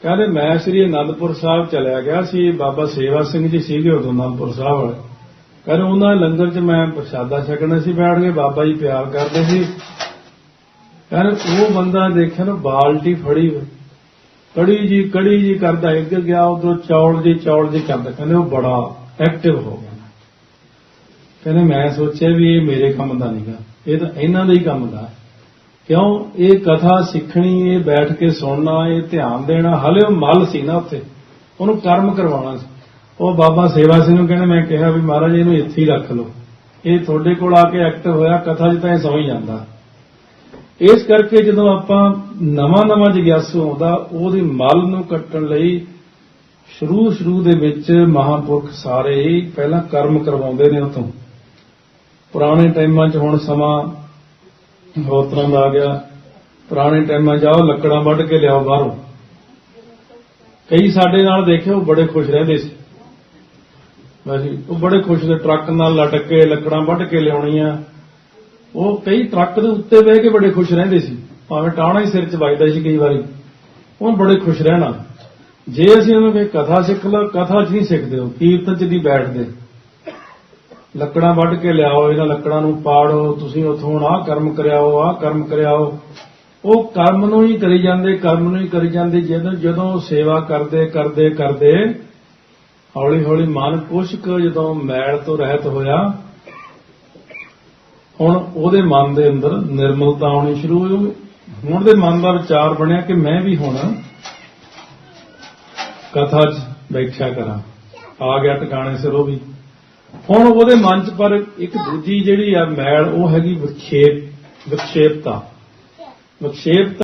ਕਹਿੰਦੇ ਮੈਂ ਸ੍ਰੀ ਅਨੰਦਪੁਰ ਸਾਹਿਬ ਚਲਿਆ ਗਿਆ ਸੀ, ਬਾਬਾ ਸੇਵਾ ਸਿੰਘ ਜੀ ਸੀਗੇ ਉਦੋਂ ਅਨੰਦਪੁਰ ਸਾਹਿਬ ਵਾਲੇ। ਕਹਿੰਦੇ ਉਹਨਾਂ ਲੰਗਰ 'ਚ ਮੈਂ ਪ੍ਰਸ਼ਾਦਾ ਛਕਣਾ ਸੀ, ਬੈਠ ਕੇ ਬਾਬਾ ਜੀ ਪਿਆਰ ਕਰਦੇ ਸੀ। ਕਹਿੰਦੇ ਉਹ ਬੰਦਾ ਦੇਖਿਆ ਨਾ, ਬਾਲਟੀ ਫੜੀ ਕੜੀ ਜੀ ਕੜੀ ਜੀ ਕਰਦਾ, ਇੱਕ ਗਿਆ ਉਧਰ ਚੌਲ ਜੀ ਚੌਲ ਜੀ ਕਰਦਾ। ਕਹਿੰਦੇ ਉਹ ਬੜਾ ਐਕਟਿਵ ਹੋ ਗਿਆ। ਕਹਿੰਦੇ ਮੈਂ ਸੋਚਿਆ ਵੀ ਇਹ ਮੇਰੇ ਕੰਮ ਦਾ ਨਹੀਂਗਾ ਇਹ ਤਾਂ ਇਹਨਾਂ ਦਾ ਹੀ ਕੰਮ ਦਾ। ਕਿਉਂ? ਇਹ ਕਥਾ ਸਿੱਖਣੀ, ਇਹ ਬੈਠ ਕੇ ਸੁਣਨਾ, ਇਹ ਧਿਆਨ ਦੇਣਾ, ਹਲੇ ਉਹ ਮਲ ਸੀ ਨਾ ਉੱਥੇ। ਉਹਨੂੰ ਕਰਮ ਕਰਵਾਉਣਾ ਸੀ। ਉਹ ਬਾਬਾ ਸੇਵਾ ਸਿੰਘ ਨੂੰ ਕਹਿੰਦੇ, ਮੈਂ ਕਿਹਾ ਵੀ ਮਹਾਰਾਜ, ਇਹਨੂੰ ਇੱਥੇ ਹੀ ਰੱਖ ਲਓ। ਇਹ ਤੁਹਾਡੇ ਕੋਲ ਆ ਕੇ ਐਕਟਿਵ ਹੋਇਆ, ਕਥਾ 'ਚ ਤਾਂ ਇਹ ਸੌਂ ਹੀ ਜਾਂਦਾ। ਇਸ ਕਰਕੇ ਜਦੋਂ ਆਪਾਂ ਨਵਾਂ ਨਵਾਂ ਜਿਗਿਆਸੂ ਆਉਂਦਾ, ਉਹਦੇ ਮਲ ਨੂੰ ਕੱਟਣ ਲਈ ਸ਼ੁਰੂ ਸ਼ੁਰੂ ਦੇ ਵਿੱਚ ਮਹਾਂਪੁਰਖ ਸਾਰੇ ਹੀ ਪਹਿਲਾਂ ਕਰਮ ਕਰਵਾਉਂਦੇ ਨੇ ਉਤੋਂ ਪੁਰਾਣੇ ਟਾਈਮਾਂ 'ਚ ਹੁਣ ਸਮਾਂ ਹੋਰ ਤਰ੍ਹਾਂ ਦਾ ਆ ਗਿਆ। ਪੁਰਾਣੇ ਟਾਈਮਾਂ 'ਚ ਆਓ, ਲੱਕੜਾਂ ਵੱਢ ਕੇ ਲਿਆਓ ਬਾਹਰੋਂ। ਕਈ ਸਾਡੇ ਨਾਲ ਦੇਖਿਓ, ਬੜੇ ਖੁਸ਼ ਰਹਿੰਦੇ ਸੀ। ਵੈਸੇ ਉਹ ਬੜੇ ਖੁਸ਼ ਦੇ ਟਰੱਕ ਨਾਲ ਲਟਕ ਕੇ ਲੱਕੜਾਂ ਵੱਢ ਕੇ ਲਿਆਉਣੀਆਂ। ਉਹ ਕਈ ਟਰੱਕ ਦੇ ਉੱਤੇ ਬਹਿ ਕੇ ਬੜੇ ਖੁਸ਼ ਰਹਿੰਦੇ ਸੀ, ਭਾਵੇਂ ਟਾਣਾ ਹੀ ਸਿਰ 'ਚ ਵੱਜਦਾ ਸੀ ਕਈ ਵਾਰੀ। ਉਹ ਬੜੇ ਖੁਸ਼ ਰਹਿਣਾ। ਜੇ ਅਸੀਂ ਉਹਨਾਂ ਨੂੰ ਕਥਾ ਸਿੱਖ ਲਓ ਕਥਾ 'ਚ ਨਹੀਂ ਸਿੱਖਦੇ ਹੋ ਕੀਰਤਨ 'ਚ ਨਹੀਂ ਬੈਠਦੇ। ਲੱਕੜਾਂ ਵੱਢ ਕੇ ਲਿਆਓ, ਇਹਨਾਂ ਲੱਕੜਾਂ ਨੂੰ ਪਾੜੋ, ਤੁਸੀਂ ਉਥੋਂ ਹੁਣ ਆਹ ਕਰਮ ਕਰਿਆਓ, ਆਹ ਕਰਮ ਕਰਿਆਓ। ਉਹ ਕਰਮ ਨੂੰ ਹੀ ਕਰੀ ਜਾਂਦੇ, ਕਰਮ ਨੂੰ ਹੀ ਕਰੀ ਜਾਂਦੇ, ਜਦੋਂ ਜਦੋਂ ਸੇਵਾ ਕਰਦੇ ਕਰਦੇ ਕਰਦੇ ਹੌਲੀ ਹੌਲੀ ਮਨ ਕੁਛ ਜਦੋਂ ਮੈਲ ਤੋਂ ਰਹਿਤ ਹੋਇਆ, ਹੁਣ ਉਹਦੇ ਮਨ ਦੇ ਅੰਦਰ ਨਿਰਮਲਤਾ ਆਉਣੀ ਸ਼ੁਰੂ ਹੋ ਗਈ ਹੁਣ ਦੇ ਮਨ ਦਾ ਵਿਚਾਰ ਬਣਿਆ ਕਿ ਮੈਂ ਵੀ ਹੁਣ ਕਥਾ 'ਚ ਬੈਠਿਆ ਕਰਾਂ। ਆ ਗਿਆ ਟਿਕਾਣੇ ਸਿਰ ਉਹ ਵੀ। ਹੁਣ ਉਹਦੇ ਮਨ 'ਚ ਪਰ ਇੱਕ ਦੂਜੀ ਜਿਹੜੀ ਆ ਮੈਲ, ਉਹ ਹੈਗੀ ਵਿਖੇਪ ਵਿਖੇਪਤਾ। ਵਿਖੇਪਤਾ